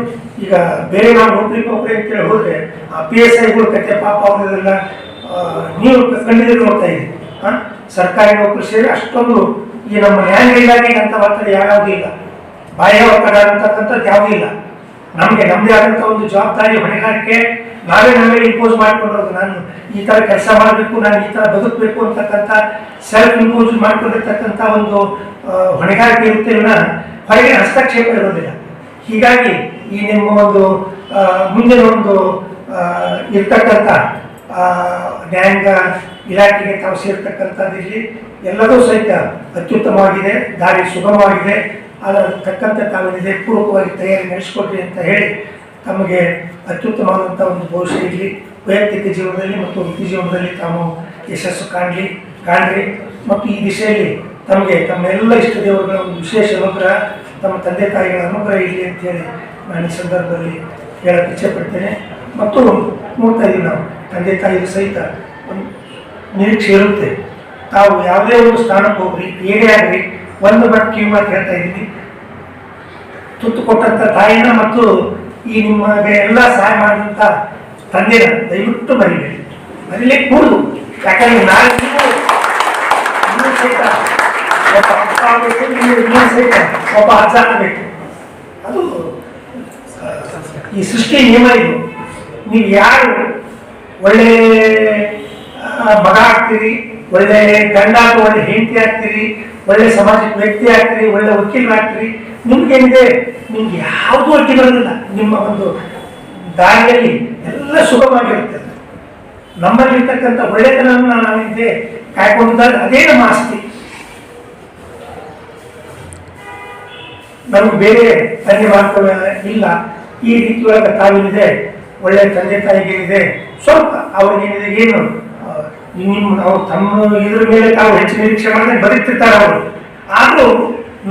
ಈಗ ಬೇರೆ ನಾವು ನೌಕರಿ ಪೌಕರಿ ಅಂತೇಳಿ ಹೋದ್ರೆ, ಆ ಪಿ ಎಸ್ ಐಗಳು ಕತೆ ಪಾಪ ಅವರೆಲ್ಲ ನೀವು ಕಂಡಿದ್ರೆ ನೋಡ್ತಾ ಇದ್ದೀವಿ ಹಾಂ ಸರ್ಕಾರಿ ನೌಕರಿ ಸೇರಿ ಅಷ್ಟೊಂದು ಈ ನಮ್ಮ ನ್ಯಾಯ ಅಂತ ಒತ್ತಡ ಯಾವ್ಯಾವುದೂ ಇಲ್ಲ. ಬಾಹ್ಯ ಒತ್ತಡ ಅಂತಕ್ಕಂಥದ್ದು ಯಾವುದೂ ಇಲ್ಲ. ನಮಗೆ ನಮ್ಮದೇ ಆದಂಥ ಒಂದು ಜವಾಬ್ದಾರಿ ಹೊಣೆಗಾರಿಕೆ ನಾವೇ ನಮಗೆ ಇಂಪೋಸ್ ಮಾಡ್ಕೊಂಡಿರೋದು ನಾನು ಈ ಥರ ಕೆಲಸ ಮಾಡಬೇಕು, ನಾನು ಈ ಥರ ಬದುಕಬೇಕು ಅಂತಕ್ಕಂಥ ಸೆಲ್ಫ್ ಇಂಪೋಸ್ ಮಾಡ್ಕೊಂಡಿರ್ತಕ್ಕಂಥ ಒಂದು ಹೊಣೆಗಾರಿಕೆ ಇರುತ್ತೆ ಹೊರಗೆ ಹಸ್ತಕ್ಷೇಪ ಇರೋದಿಲ್ಲ. ಹೀಗಾಗಿ ಈ ನಿಮ್ಮ ಒಂದು ಮುಂದಿನ ಒಂದು ಇರ್ತಕ್ಕಂಥ ನ್ಯಾಯಾಂಗ ಇಲಾಖೆಗೆ ತಾವು ಸೇರ್ತಕ್ಕಂಥದ್ದಿರಲಿ ಎಲ್ಲದೂ ಸಹಿತ ಅತ್ಯುತ್ತಮವಾಗಿದೆ, ದಾರಿ ಸುಗಮವಾಗಿದೆ. ಅದರ ತಕ್ಕಂತೆ ತಾವೇನಿದೆ ಪೂರ್ವಕವಾಗಿ ತಯಾರಿ ನಡೆಸಿಕೊಡ್ರಿ ಅಂತ ಹೇಳಿ ತಮಗೆ ಅತ್ಯುತ್ತಮವಾದಂಥ ಒಂದು ಭವಿಷ್ಯ ಇರಲಿ. ವೈಯಕ್ತಿಕ ಜೀವನದಲ್ಲಿ ಮತ್ತು ವೃತ್ತಿ ಜೀವನದಲ್ಲಿ ತಾವು ಯಶಸ್ಸು ಕಾಣಲಿ, ಕಾಣ್ರಿ. ಮತ್ತು ಈ ದಿಶೆಯಲ್ಲಿ ತಮಗೆ ತಮ್ಮ ಎಲ್ಲ ಇಷ್ಟ ದೇವರುಗಳ ಒಂದು ವಿಶೇಷ ಅನುಗ್ರಹ, ತಮ್ಮ ತಂದೆ ತಾಯಿಗಳ ಅನುಗ್ರಹ ಇರಲಿ ಅಂತೇಳಿ ನಾನು ಈ ಸಂದರ್ಭದಲ್ಲಿ ಹೇಳಕ್ಕೆ ಇಚ್ಛೆಪಡ್ತೇನೆ. ಮತ್ತು ನೋಡ್ತಾ ಇದ್ದೀವಿ ನಾವು ತಂದೆ ತಾಯಿಗೂ ಸಹಿತ ಒಂದು ನಿರೀಕ್ಷೆ ಇರುತ್ತೆ. ತಾವು ಯಾವುದೇ ಒಂದು ಸ್ಥಾನಕ್ಕೆ ಹೋಗ್ರಿ ಏನೇ ಆಗಲಿ ಒಂದು ಬಟ್ ಕಿವಿ ಮಾತು ಹೇಳ್ತಾ ಇದ್ದೀನಿ. ತುತ್ತು ಕೊಟ್ಟಂತ ತಾಯಿನ ಮತ್ತು ಈ ನಿಮಗೆ ಎಲ್ಲ ಸಹಾಯ ಮಾಡಿದಂಥ ತಂದೆನ ದಯವಿಟ್ಟು ಮರಿಬೇಡಿ. ಮರಿಲಿಕ್ಕೆ ಕೂಡುದು ಯಾಕಂದ್ರೆ ನಾಳೆ ಸಹಿತ ಒಬ್ಬ ಅಪ್ಪ ಆಗಬೇಕು, ನೀವು ಸಹಿತ ಒಬ್ಬ ಅಜ್ಜ ಆಗಬೇಕು. ಅದು ಈ ಸೃಷ್ಟಿ ನಿಯಮ ಇದು. ನೀವು ಯಾರು ಒಳ್ಳೆ ಮಗ ಆಗ್ತೀರಿ ಒಳ್ಳೆ ಗಂಡ ಒಳ್ಳೆ ಹೆಂಡತಿ ಆಗ್ತೀರಿ, ಒಳ್ಳೆ ಸಮಾಜಕ್ಕೆ ವ್ಯಕ್ತಿ ಆಗ್ತೀರಿ, ಒಳ್ಳೆ ವಕೀಲರಾಗ್ತೀರಿ ನಿಮ್ಗೇನಿದೆ? ನಿಮ್ಗೆ ಯಾವುದೂ ಅಡ್ಡಿ ಬರೋದಿಲ್ಲ. ನಿಮ್ಮ ಒಂದು ದಾರಿಯಲ್ಲಿ ಎಲ್ಲ ಸುಗಮವಾಗಿರುತ್ತೆ. ನಮ್ಮಲ್ಲಿರ್ತಕ್ಕಂಥ ಒಳ್ಳೆತನವನ್ನು ನಾವಿದೆ ಕಾಯ್ಕೊಂಡಿದ್ದಾಗ ಅದೇ ನಮ್ಮ ಆಸ್ತಿ. ನಮ್ಗೆ ಬೇರೆ ತಂದೆ ಮಾಡ್ಕೊಳ್ಳ ಇಲ್ಲ. ಈ ರೀತಿಯೊಳಗೆ ತಾವೇನಿದೆ ಒಳ್ಳೆ ತಂದೆ ತಾಯಿಗೇನಿದೆ. ಸ್ವಲ್ಪ ಅವ್ರಿಗೇನಿದೆ, ಏನು? ನಿಮ್ಮ ಅವ್ರು ತಮ್ಮ ಇದ್ರ ಮೇಲೆ ತಾವು ಹೆಚ್ಚು ನಿರೀಕ್ಷೆ ಮಾಡಿದ್ರೆ ಬದುಕ್ತಿರ್ತಾರೆ ಅವರು. ಆದರೂ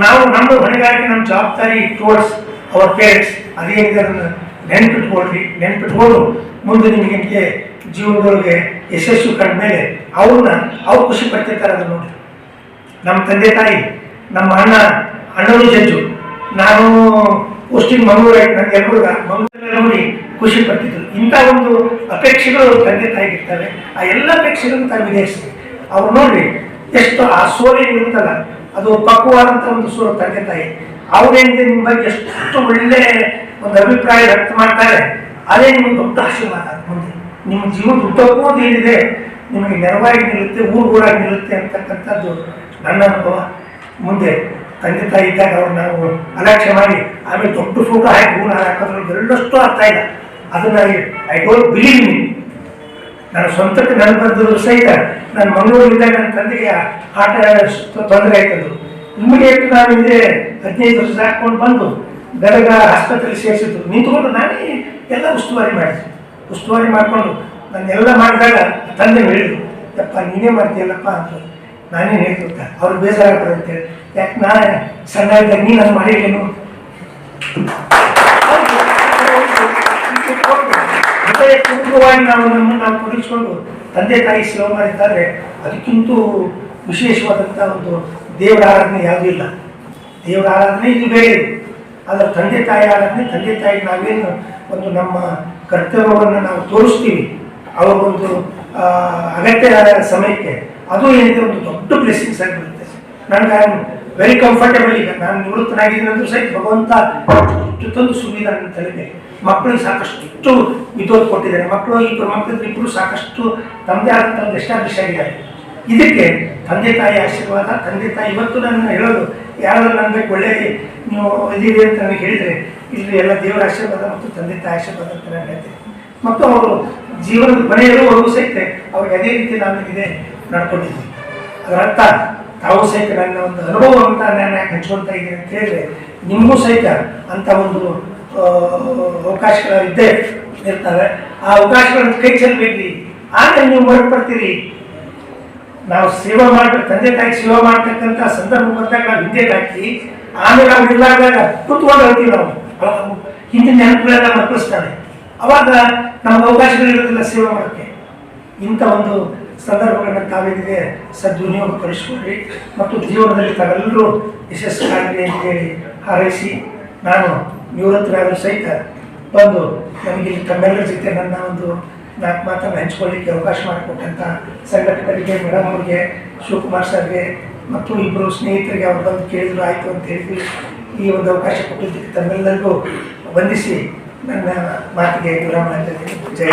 ನಾವು ನಮ್ಮ ಹೊಣೆಗಾರಿಕೆ, ನಮ್ಮ ಜವಾಬ್ದಾರಿ ಟುವರ್ಡ್ಸ್ ಅವರ್ ಪೇರೆಂಟ್ಸ್ ಅದೇನಿದೆ ಅದನ್ನು ನೆನ್ಪಿಟ್ಕೊಳ್ರಿ ನೆನ್ಪಿಟ್ಕೊಂಡು ಮುಂದೆ ನಿಮಗೆ ಜೀವನದೊಳಗೆ ಯಶಸ್ಸು ಕಂಡ ಮೇಲೆ ಅವ್ರನ್ನ ಅವ್ರು ಖುಷಿ ಪಡ್ತಿರ್ತಾರೆ ಅದನ್ನು ನೋಡಿ. ನಮ್ಮ ತಂದೆ ತಾಯಿ, ನಮ್ಮ ಅಣ್ಣ, ಅಣ್ಣನು ಜಜ್ಜು ನಾನು ಪೋಸ್ಟಿಂಗ್ ಮಂಗಳೂರು ನನ್ನ ಎಲ್ರಿಗ ಮಂಗಳೂರಲ್ಲಿ ನೋಡಿ ಖುಷಿ ಪಡ್ತಿದ್ರು. ಇಂಥ ಒಂದು ಅಪೇಕ್ಷೆಗಳು ತಂದೆ ತಾಯಿಗಿರ್ತವೆ ಆ ಎಲ್ಲ ಅಪೇಕ್ಷೆಗಳನ್ನು ತಾವು ವಿಧಿಸ್ತೀವಿ ಅವ್ರು ನೋಡ್ರಿ, ಎಷ್ಟು ಆ ಸೋಲೆ ಇರುತ್ತಲ್ಲ ಅದು ಪಕ್ವಾದಂಥ ಒಂದು ಸೋಲು ತಂದೆ ತಾಯಿ. ಅವರೇನಿದೆ ನಿಮ್ಮ ಬಗ್ಗೆ ಎಷ್ಟು ಒಳ್ಳೆ ಒಂದು ಅಭಿಪ್ರಾಯ ವ್ಯಕ್ತ ಮಾಡ್ತಾರೆ. ಅದೇ ನಿಮ್ಮ ದೊಡ್ಡ ಆಶೀರ್ವಾದ ಮುಂದೆ. ನಿಮ್ಮ ಜೀವನ ಉದ್ದಕ್ಕೂ ಏನಿದೆ, ನಿಮಗೆ ನೆರವಾಗಿ ನಿಲ್ಲುತ್ತೆ ಊರಾಗಿ ನಿಲ್ಲುತ್ತೆ ಅಂತಕ್ಕಂಥದ್ದು ನನ್ನ ಅನುಭವ. ಮುಂದೆ ತಂದೆ ತಾಯಿ ಇದ್ದಾಗ ಅವ್ರು ನಾವು ಅಲಕ್ಷ್ಯ ಮಾಡಿ, ಆಮೇಲೆ ದೊಡ್ಡ ಫೋಟೋ ಹಾಕಿ ಹೂನ ಹಾಕೋದ್ರಲ್ಲಿ ಎರಡಷ್ಟು ಅರ್ಥ ಇಲ್ಲ. ಅದನ್ನ ಐ ಡೋಂಟ್ ಬಿಲೀವ್ ಮೀ ನನ್ನ ಸ್ವಂತಕ್ಕೆ ನನ್ನ ಬಂದ್ರು ಸಹಿತ ನನ್ನ ಮಂಗಳೂರಿದ್ದಾಗ ನನ್ನ ತಂದೆಗೆ ಆಟ ತೊಂದರೆ ಆಯ್ತದ್ದು ಇಮಿಡಿಯೇಟ್ ನಾನು ಇದೆ ಹದಿನೈದು ವರ್ಷ ಹಾಕೊಂಡು ಬಂದು ಗದಗ ಆಸ್ಪತ್ರೆಗೆ ಸೇರಿಸಿದ್ರು ನಿಂತ್ಕೊಂಡು ನಾನೇ ಎಲ್ಲ ಉಸ್ತುವಾರಿ ಮಾಡಿದೆ. ಉಸ್ತುವಾರಿ ಮಾಡಿಕೊಂಡು ಎಲ್ಲ ಮಾಡಿದಾಗ ತಂದೆ ಹೇಳಿದ್ರು, ಯಪ್ಪ, ನೀನೇ ಮಾಡ್ತೀಯಲ್ಲಪ್ಪ ಅಂತ. ನಾನೇನು ಹೇಳಿದ್ದ ಅವ್ರು ಬೇಜಾರಾಗ್ತದೆ ಅಂತೇಳಿ ಯಾಕೆ, ನಾನು ಸಣ್ಣ ಇದ್ದಾಗ ನೀನು ನಾನು ಮಾಡಿದ್ದೇನು ಪೂರ್ವವಾಗಿ ನಾವು ನಮ್ಮನ್ನು ನಾವು ತೊಡಗಿಸ್ಕೊಂಡು ತಂದೆ ತಾಯಿ ಸೇವೆ ಮಾಡಿದ್ದಾರೆ ಅದಕ್ಕಿಂತ ವಿಶೇಷವಾದಂಥ ಒಂದು ದೇವರ ಆರಾಧನೆ ಯಾವುದೂ ಇಲ್ಲ. ದೇವರ ಆರಾಧನೆ ಇದು ಬೇರೆ. ಆದರೆ ತಂದೆ ತಾಯಿ ಆರಾಧನೆ ತಂದೆ ತಾಯಿ ನಾವೇನು ಒಂದು ನಮ್ಮ ಕರ್ತವ್ಯವನ್ನು ನಾವು ತೋರಿಸ್ತೀವಿ. ಅವ್ರಿಗೊಂದು ಆ, ಅಗತ್ಯ ಸಮಯಕ್ಕೆ. ಅದು ಏನಿದೆ ಒಂದು ದೊಡ್ಡ ಬ್ಲೆಸ್ಸಿಂಗ್ಸ್ ಆಗಿಬಿಡುತ್ತೆ ನನಗೆ ವೆರಿ ಕಂಫರ್ಟೇಬಲ್ ಈಗ ನಾನು ನಿವೃತ್ತನಾಗಿದ್ದೀನಿ ಅಂದ್ರೂ ಸಹಿತ ಭಗವಂತ ಇಷ್ಟು ತಂದು ಸುಮ್ಮನೆ ನನ್ನ ತಲೆಗೆ. ಮಕ್ಕಳಿಗೆ ಸಾಕಷ್ಟು ವಿದ್ಯುತ್ ಕೊಟ್ಟಿದ್ದಾರೆ. ಮಕ್ಕಳು, ಈ ಮಕ್ಕಳಿದ್ರೆ ಇಬ್ಬರು ಸಾಕಷ್ಟು ತಮ್ಮದೇ ಆದಂಥ ಒಂದು ಎಸ್ಟಾಬ್ಲಿಷ್ ಆಗಿದ್ದಾರೆ. ಇದಕ್ಕೆ ತಂದೆ ತಾಯಿ ಆಶೀರ್ವಾದ, ತಂದೆ ತಾಯಿ ಇವತ್ತು ನನ್ನ ಹೇಳೋದು, ಯಾರಾದ್ರೂ ನನಗೆ ಒಳ್ಳೆ ನೀವು ಅಂತ ನನಗೆ ಹೇಳಿದರೆ, ಇಲ್ಲಿ ಎಲ್ಲ ದೇವರ ಆಶೀರ್ವಾದ ಮತ್ತು ತಂದೆ ತಾಯಿ ಆಶೀರ್ವಾದ ಅಂತ ನಾನು ಹೇಳ್ತೀನಿ. ಮತ್ತು ಅವರು ಜೀವನದ ಕೊನೆಯವರೆಗೂ ಸಹಿತ ಅವ್ರಿಗೆ ಅದೇ ರೀತಿ ನಾನು ಇದೆ ನಡ್ಕೊಂಡಿದ್ದೀನಿ. ಅದರ ಅರ್ಥ ಸಹಿತ ನನ್ನ ಒಂದು ಅನುಭವ ಅಂತ ನಾನು ಯಾಕೆ ಇದ್ದೀನಿ ಅಂತ ಹೇಳಿದ್ರೆ ನಿಮಗೂ ಸಹಿತ ಅಂತ ಒಂದು ಅವಕಾಶಗಳ ಇದ್ದೇ ಇರ್ತವೆ. ಆ ಅವಕಾಶಗಳನ್ನು ಕೈ ಚೆಲ್ಲಬೇಡಿ ಆಮೇಲೆ ನೀವು ಮರುಪಡ್ತೀರಿ. ನಾವು ಸೇವಾ ಮಾಡ್ಬೇಕು, ತಂದೆ ತಾಯಿ ಸೇವಾ ಮಾಡ್ತಕ್ಕಂಥ ಸಂದರ್ಭ ಬಂದಾಗ ನಾವು ಹಿಂದೆ ಹಾಕಿ ಆಮೇಲೆ ನಾವು ಇಲ್ಲಾದಾಗ ಕುತ್ಕೊಂಡು ಹೋಗ್ತೀವಿ ನಾವು. ಹಿಂದಿನ ನೆನಪುಗಳೆಲ್ಲ ಮರ್ಪಿಸ್ತಾರೆ ಅವಾಗ ನಮ್ಗೆ ಅವಕಾಶಗಳು ಇರೋದಿಲ್ಲ ಸೇವೆ ಮಾಡೋಕ್ಕೆ. ಇಂಥ ಒಂದು ಸಂದರ್ಭಗಳನ್ನ ತಾವೇನಿದೆ ಸದ್ವಿನಿಯೋಗ ಪಡಿಸಿಕೊಳ್ಳಿ ಮತ್ತು ಜೀವನದಲ್ಲಿ ತಾವೆಲ್ಲರೂ ಅಂತ ಹೇಳಿ ಹಾರೈಸಿ, ನಾನು ನಿವೃತ್ತರಾದರೂ ಸಹಿತ ಬಂದು ನನಗೆ ತಮ್ಮೆಲ್ಲರ ಜೊತೆ ನನ್ನ ಒಂದು ನಾಲ್ಕು ಮಾತನ್ನು ಹಂಚ್ಕೊಳ್ಳಿಕ್ಕೆ ಅವಕಾಶ ಮಾಡಿಕೊಟ್ಟಂಥ ಸಂಘಟಕರಿಗೆ, ಮೇಡಮ್ ಅವ್ರಿಗೆ, ಶಿವಕುಮಾರ್ ಸರ್ಗೆ, ಮತ್ತು ಇಬ್ಬರು ಸ್ನೇಹಿತರಿಗೆ ಅವ್ರು ಬಂದು ಕೇಳಿದ್ರು, ಆಯಿತು ಅಂತ ಹೇಳಿ ಈ ಒಂದು ಅವಕಾಶ ಕೊಟ್ಟಿದ್ದಕ್ಕೆ ತಮ್ಮೆಲ್ಲರಿಗೂ ವಂದಿಸಿ ನನ್ನ ಮಾತಿಗೆ ವಿರಾಮ ಜಯ.